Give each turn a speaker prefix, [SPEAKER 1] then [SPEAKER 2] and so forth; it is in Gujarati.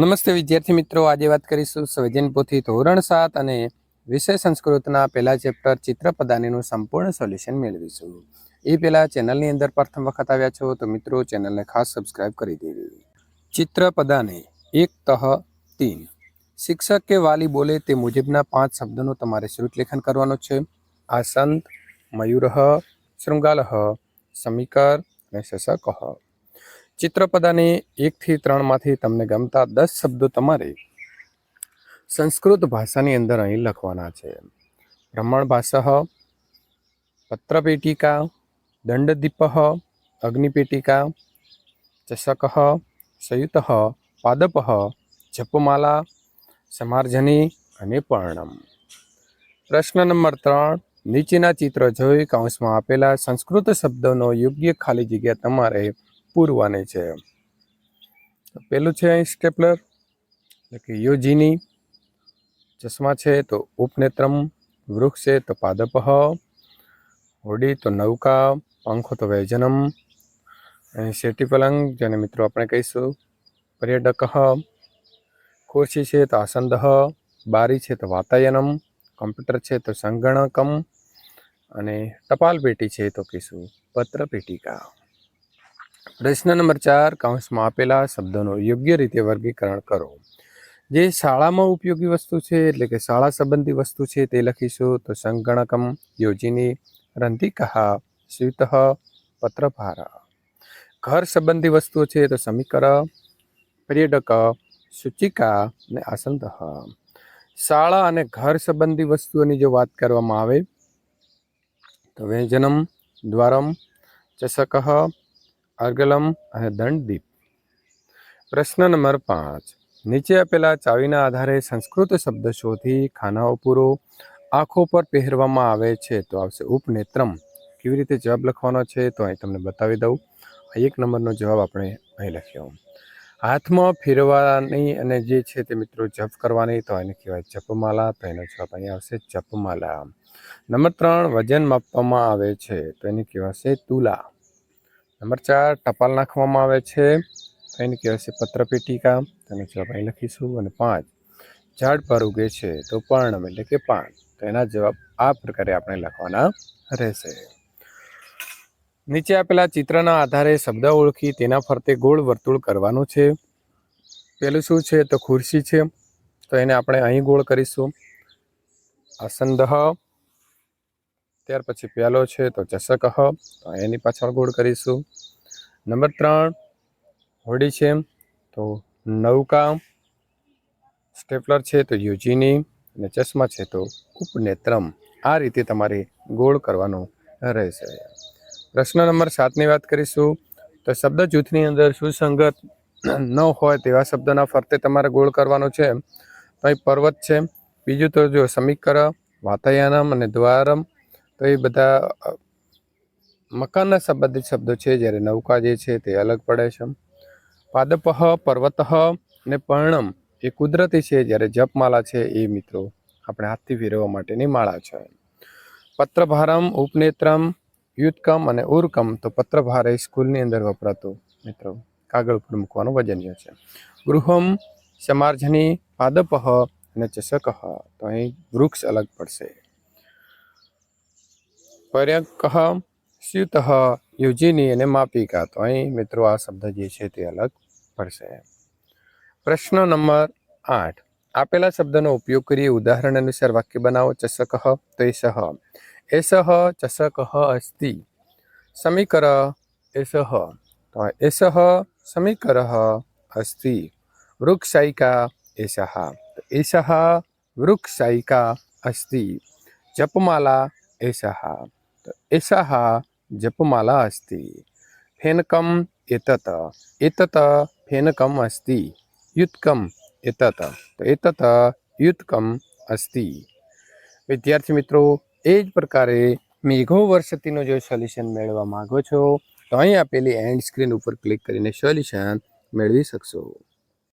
[SPEAKER 1] નમસ્તે વિદ્યાર્થી મિત્રો, આજે વાત કરીશું સંવેદન પોથી ધોરણ સાત અને વિષય સંસ્કૃતના પહેલા ચેપ્ટર ચિત્રપદાનીનું સંપૂર્ણ સોલ્યુશન મેળવીશું. એ પહેલાં ચેનલની અંદર પ્રથમ વખત આવ્યા છો તો મિત્રો, ચેનલને ખાસ સબસ્ક્રાઇબ કરી દેવી ચિત્રપદાને એક તહ તીન. શિક્ષક કે વાલી બોલે તે મુજબના પાંચ શબ્દોનું તમારે શ્રુતલેખન કરવાનું છે. આસંત મયુરહ, શૃંગાલહ, સમીકર અને શશકઃ ચિત્રપદાને એકથી ત્રણમાંથી તમને ગમતા દસ શબ્દો તમારે સંસ્કૃત ભાષાની અંદર અહીં લખવાના છે. બ્રહ્મણ ભાષા, પત્રપેટિકા દંડદીપ અગ્નિપેટિકા, ચષક સંયુત પાદપ, જપમાલા, સમાર્જની અને પર્ણમ. પ્રશ્ન નંબર ત્રણ, નીચેના ચિત્ર જોઈ કૌંસમાં આપેલા સંસ્કૃત શબ્દોનો યોગ્ય ખાલી જગ્યા તમારે પૂરવાની છે પહેલું છે અહીં સ્ટેપલર, એટલે કે યોજીની, ચશ્મા છે તો ઉપનેત્રમ, વૃક્ષ છે તો પાદપહ, હોડી તો નૌકા, પંખો તો વૈજનમ અહીં શેટી પલંગ જેને મિત્રો આપણે કહીશું, પર્યટક, ખુરશી છે તો આસંદ, બારી છે તો વાતાયનમ, કમ્પ્યુટર છે તો સંગણકમ, અને ટપાલ પેટી છે તો કહીશું, પત્ર પેટિકા. પ્રશ્ન નંબર ચાર, કૌંસમાં આપેલા શબ્દોનું યોગ્ય રીતે વર્ગીકરણ કરો. જે શાળામાં ઉપયોગી વસ્તુ છે, એટલે કે શાળા સંબંધી વસ્તુ છે, તે લખીશું. તો સંગણકમ યોજિની રંતિકઃ સ્યુત પત્રભાર. ઘર સંબંધી વસ્તુઓ છે, તો સમીકર, પર્યટક, સૂચિકા અને આસંત શાળા અને ઘર સંબંધી વસ્તુઓની જો વાત કરવામાં આવે, તો વ્યંજનમ, દ્વારમ ચષક અર્ગલમ અને દંડદીપ. પ્રશ્ન નંબર પાંચ. નીચે આપેલા ચાવીના આધારે સંસ્કૃત શબ્દ શોધી ખાનાઓ પૂરો આંખો પર પહેરવામાં આવે છે તો આવશે ઉપનેત્રમ. કેવી રીતે જવાબ લખવાનો છે તો અહીં તમને બતાવી દઉં. એક નંબરનો જવાબ આપણે અહીં લખ્યો. હાથમાં ફેરવાની અને જે છે તે મિત્રો જપ કરવાની તો એને કહેવાય જપમાલા તો એનો જવાબ અહીં આવશે જપમાલા. નંબર ત્રણ, વજન માપવામાં આવે છે તો એને કહેવાશે તુલા. નંબર ચાર, ટપાલ નાખવામાં આવે છે. એને કહેવાશે પત્રપેટિકા. તેનો જવાબ અહીં લખીશું. અને પાંચ, ઝાડ પર ઉગે છે તો પર્ણમ એટલે કે પાન. તો એના જવાબ આ પ્રકારે આપણે લખવાના રહેશે. નીચે આપેલા ચિત્રના આધારે શબ્દ ઓળખી તેના ફરતે ગોળ વર્તુળ કરવાનું છે. પેલું શું છે તો ખુરશી છે. તો એને આપણે અહીં ગોળ કરીશું. આસંદ ત્યાર પછી પહેલો છે તો ચષક તો એની પાછળ ગોળ કરીશું. નંબર ત્રણ હોડી છે તો નૌકા સ્ટેપલર છે તો યુજીની અને ચશ્મા છે તો ઉપનેત્રમ. આ રીતે તમારે ગોળ કરવાનો રહેશે. પ્રશ્ન નંબર સાતની વાત કરીશું. તો શબ્દ જૂથની અંદર સુસંગત ન હોય તેવા શબ્દોના ફરતે તમારે ગોળ કરવાનો છે. તો અહીં પર્વત છે. બીજું તો જો સમીકર વાતાયનમ અને દ્વારમ તો એ બધા મકાનના સંબંધિત શબ્દો છે, જ્યારે નૌકા જે છે તે અલગ પડે છે. પાદપહ પર્વતહ અને પર્ણમ એ કુદરતી છે, જ્યારે જપમાલા છે એ મિત્રો આપણે હાથથી ફેરવવા માટેની માળા છે. પત્રભારમ, ઉપનેત્રમ, યુતકમ અને ઉર્કમ તો પત્રભાર એ સ્કૂલની અંદર વપરાતું મિત્રો. કાગળ પર મૂકવાનું વજનીય છે. ગૃહમ, સમાર્જની પાદપહ અને ચષકહ તો અહીં વૃક્ષ અલગ પડશે. પર્યક સ્યુત યુજીની અને માપિકા તો અહીં મિત્રો આ શબ્દ જે છે તે અલગ પડશે પ્રશ્ન નંબર આઠ આપેલા શબ્દનો ઉપયોગ કરી ઉદાહરણ અનુસાર વાક્ય બનાવો ચષક તો એસહ ચષક અસ્તિ સમીકર એસહ તો એસહ સમીકર અસ્તિ વૃક્ષાયિકા એસહ એસહ વૃક્ષાયિકા અસ્તિ જપમાલા એસહ તો जपमाला જપમાલા અસ્તિ ફેનકમ એતત એતત ફેનકમ અસ્તિ एतत्। એતત યુત્કમ અસ્તિ વિદ્યાર્થી મિત્રો એ જ પ્રકારે મેઘો વર્ષતીનું જો સોલ્યુશન મેળવવા માગો છો, તો અહીં આપેલી એન્ડ સ્ક્રીન ઉપર ક્લિક કરીને સોલ્યુશન મેળવી શકશો.